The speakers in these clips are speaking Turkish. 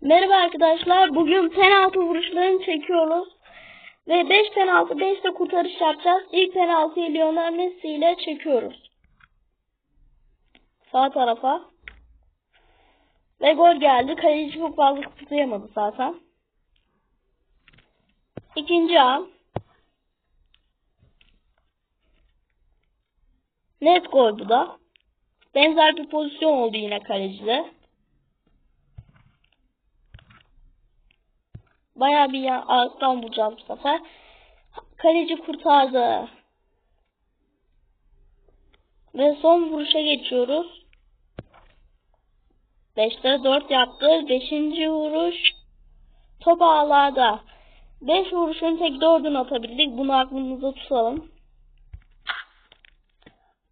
Merhaba arkadaşlar. Bugün penaltı vuruşlarını çekiyoruz. Ve 5 penaltı 5 de kurtarış yapacağız. İlk penaltıyı Lionel Messi ile çekiyoruz. Sağ tarafa. Ve gol geldi. Kaleci çok fazla kıpırtayamadı zaten. İkinci an. Net gol bu da. Benzer bir pozisyon oldu yine kalecide. Bayağı bir ya alttan vuracağız bu sefer. Kaleci kurtardı. Ve son vuruşa geçiyoruz. 5'te 4 yaptı. 5. vuruş. Top ağlarda. 5 vuruşun tek 4'ünü atabildik. Bunu aklımızda tutalım.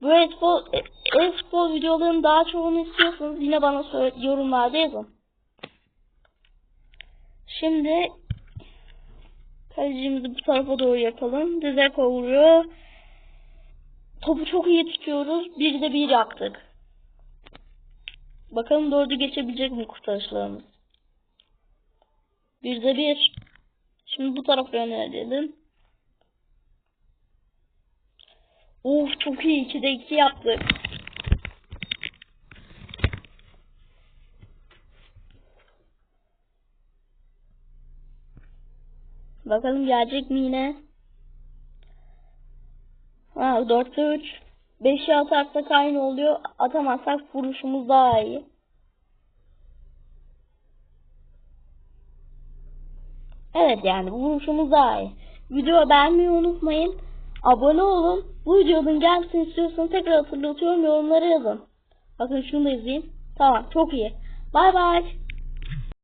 Bu e-spor, videolarının daha çoğunu istiyorsanız yine bana yorumlarda yazın. Şimdi kalecimizi bu tarafa doğru yapalım. Dize vuruyor. Topu çok iyi tutuyoruz. Bir de bir yaptık. Bakalım dördü geçebilecek mi kurtarışlarımız? Bir de bir. Şimdi bu tarafa yönelelim. Of çok iyi. 2'de 2 yaptık. Bakalım gelecek mi yine? Ha 4'te 3. 5'i atarsak aynı oluyor. Atamazsak vuruşumuz daha iyi. Evet yani vuruşumuz daha iyi. Video beğenmeyi unutmayın. Abone olun. Bu videonun gelmesini istiyorsanız tekrar hatırlatıyorum yorumlara yazın. Bakın şunu da izleyin. Tamam çok iyi. Bay bay.